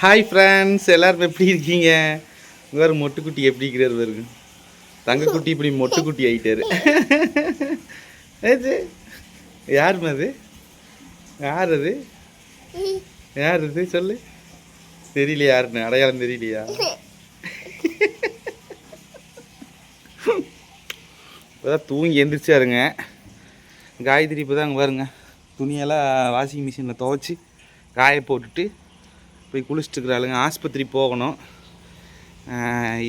Hi friends எல்லோரும் எப்படி இருக்கீங்க? வேறு மொட்டுக்குட்டி எப்படி இருக்கிறார் பாருங்க. தங்கக்குட்டி இப்படி மொட்டுக்குட்டி ஆகிட்டார் ஏது? யாரும்மா அது? யார் அது? யார் அது? சொல்லு. தெரியலையா யாருன்னு. அடையாளம் தெரியலையா? இப்போதான் தூங்கி எந்திரிச்சாருங்க காயத்ரி இப்போ தான் பாருங்க. துணியெல்லாம் வாஷிங் மிஷினில் துவைச்சி காய போட்டுட்டு போய் குளிச்சுட்டுருக்குறாளுங்க ஆஸ்பத்திரி போகணும்.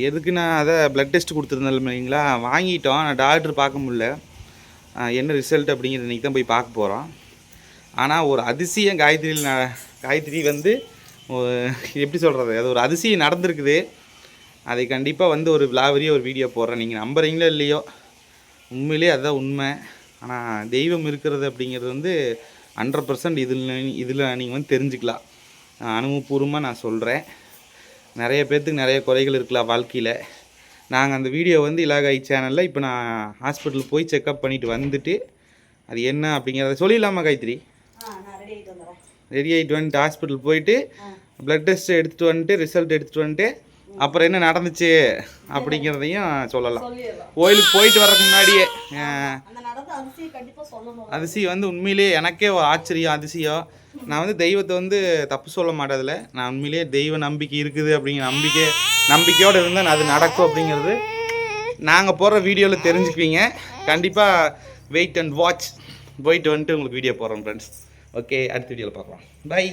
எதுக்கு நான் அதை ப்ளட் டெஸ்ட் கொடுத்துருந்தேன் இல்லைங்களா? வாங்கிட்டோம் நான் டாக்டர் பார்க்க முடில என்ன ரிசல்ட் அப்படிங்கிறது இன்றைக்கி தான் போய் பார்க்க போகிறோம் ஆனால் ஒரு அதிசயம் காயத்ரியில் ந- காயத்ரி வந்து எப்படி சொல்கிறது அது ஒரு அதிசயம் நடந்திருக்குது. அதை கண்டிப்பாக வந்து ஒரு விலாவரியாக ஒரு வீடியோ போடுறேன். நீங்கள் நம்புறீங்களோ இல்லையோ உண்மையிலே அதுதான் உண்மை. ஆனால் தெய்வம் இருக்கிறது அப்படிங்கிறது வந்து ஹண்ட்ரட் பர்சன்ட் இதில் இதில் நீங்கள் வந்து தெரிஞ்சுக்கலாம். அனுபவபூர்வமாக நான் சொல்கிறேன் நிறைய பேர்த்துக்கு நிறைய குறைகள் இருக்கலாம் வாழ்க்கையில். நாங்கள் அந்த வீடியோ வந்து இலாகாய் சேனலில் இப்போ நான் ஹாஸ்பிட்டல் போய் செக்கப் பண்ணிட்டு வந்துட்டு அது என்ன அப்படிங்கிறத சொல்லிடலாமா காயத்ரி? ரெடி ஆகிட்டு வந்துட்டு ஹாஸ்பிட்டல் போயிட்டு ப்ளட் டெஸ்ட் எடுத்துகிட்டு வந்துட்டு ரிசல்ட் எடுத்துகிட்டு வந்துட்டு அப்புறம் என்ன நடந்துச்சு அப்படிங்கிறதையும் சொல்லலாம். கோயிலுக்கு போயிட்டு வர்றதுக்கு முன்னாடியே அஹ், அதிசயம் வந்து உண்மையிலேயே எனக்கே ஒரு ஆச்சரியம் அதிசயம். நான் வந்து தெய்வத்தை வந்து தப்பு சொல்ல மாட்டதில்ல. நான் உண்மையிலேயே தெய்வ நம்பிக்கை இருக்குது அப்படிங்கிற நம்பிக்கை நம்பிக்கையோடு இருந்தால் அது நடக்கும் அப்படிங்கிறது. நாங்கள் போடுற வீடியோவில் தெரிஞ்சுக்குவீங்க. கண்டிப்பாக வெயிட் அண்ட் வாட்ச் போயிட்டு வந்துட்டு உங்களுக்கு வீடியோ போடுறோம் ஃப்ரெண்ட்ஸ் ஓகே அடுத்த வீடியோவில் பார்க்கலாம். பை